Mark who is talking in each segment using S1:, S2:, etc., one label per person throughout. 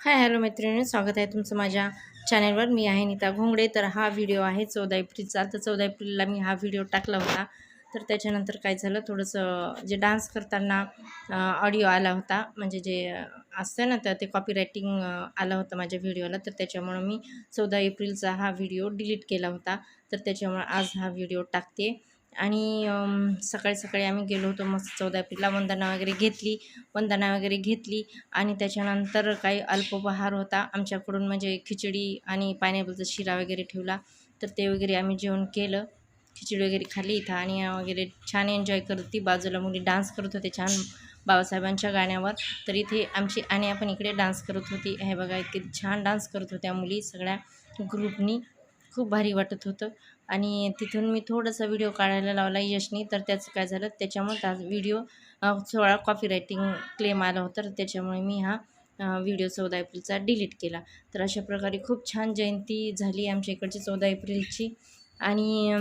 S1: Hi hello मैत्रिणी स्वागत आहे तुमचं माझ्या चॅनलवर. मी आहे नीता घोंगडे. तर हा व्हिडिओ आहे चौदा एप्रिलचा. तर चौदा एप्रिलला मी हा व्हिडिओ टाकला होता. तर त्याच्यानंतर काय झालं थोडंसं जे डान्स करताना ऑडिओ आला होता म्हणजे जे असतं ना तर ते कॉपी रायटिंग आलं होतं माझ्या व्हिडिओला. तर त्याच्यामुळं मी चौदा एप्रिलचा हा व्हिडिओ डिलीट केला होता. तर त्याच्यामुळं आज हा व्हिडिओ टाकते. आणि सकाळी सकाळी आम्ही गेलो होतो मस्त चौदा एप्रिलला वंदना वगैरे घेतली वंदना वगैरे घेतली आणि त्याच्यानंतर काही अल्पोपहार होता. आमच्याकडून म्हणजे खिचडी आणि पायनॅपलचा शिरा वगैरे ठेवला. तर ते वगैरे आम्ही जेवण केलं. खिचडी वगैरे खाल्ली इथं आणि वगैरे छान एन्जॉय करत होती. बाजूला मुली डान्स करत होते छान बाबासाहेबांच्या गाण्यावर. तर इथे आमची आणि आपण इकडे डान्स करत होती. हे बघा इतके छान डान्स करत होत्या मुली सगळ्या ग्रुपनी. खूप भारी वाटत होतं. आणि तिथून मी थोडासा व्हिडिओ काढायला लावला यशनी तर त्याचं काय झालं त्याच्यामुळे त्या व्हिडिओ थोडा कॉपी रायटिंग क्लेम आला होता तर त्याच्यामुळे मी हा व्हिडिओ चौदा एप्रिलचा डिलीट केला. तर अशा प्रकारे खूप छान जयंती झाली आमच्या इकडची चौदा एप्रिलची. आणि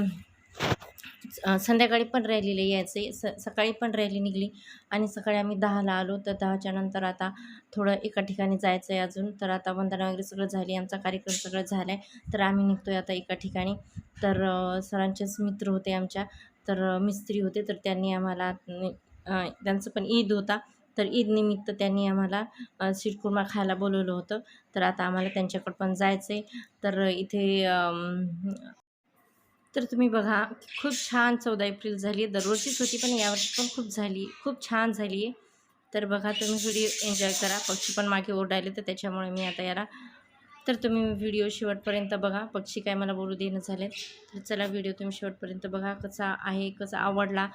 S1: संध्याकाळी पण रॅलीला यायचे. स सकाळी पण रॅली निघली आणि सकाळी आम्ही दहाला आलो. तर दहाच्या नंतर आता थोडं एका ठिकाणी जायचं आहे अजून. तर आता वंदना वगैरे सगळं झाली. आमचा कार्यक्रम सगळं झाला आहे तर आम्ही निघतो आहे आता एका ठिकाणी. तर सरांचेच मित्र होते आमच्या. तर मिस्त्री होते. तर त्यांनी आम्हाला त्यांचं पण ईद होता. तर ईद निमित्त त्यांनी आम्हाला शिरकुर्मा खायला बोलवलं होतं. तर आता आम्हाला त्यांच्याकडं पण जायचं आहे तर इथे तर तुम्ही बघा खूप छान चौदा एप्रिल झाली आहे. दरवर्षीच होती पण यावर्षी पण खूप झाली खूप छान झाली आहे. तर बघा तुम्ही व्हिडिओ एन्जॉय करा. पक्षी पण मागे ओरडायले तर त्याच्यामुळे मी आता याला तर तुम्ही व्हिडिओ शेवटपर्यंत बघा. पक्षी काय मला बोलू देणं झाले तर चला व्हिडिओ तुम्ही शेवटपर्यंत बघा. कसा आहे कसा आवडला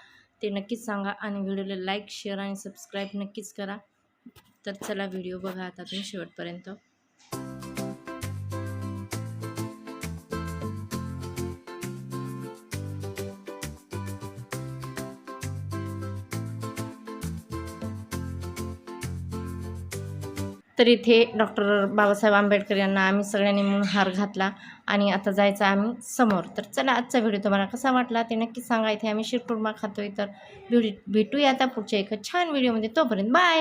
S1: ते नक्कीच सांगा आणि व्हिडिओला लाईक शेअर आणि सबस्क्राईब नक्कीच करा. तर चला व्हिडिओ बघा आता तुम्ही शेवटपर्यंत. तर इथे डॉक्टर बाबासाहेब आंबेडकर यांना आम्ही सगळ्यांनी मिळून हार घातला आणि आता जायचं आम्ही समोर. तर चला आजचा व्हिडिओ तुम्हाला कसा वाटला ते नक्की सांगा. इथे आम्ही शिरकुर्मा खातोय. तर भेटूया आता पुढच्या एका छान व्हिडिओमध्ये. तोपर्यंत बाय!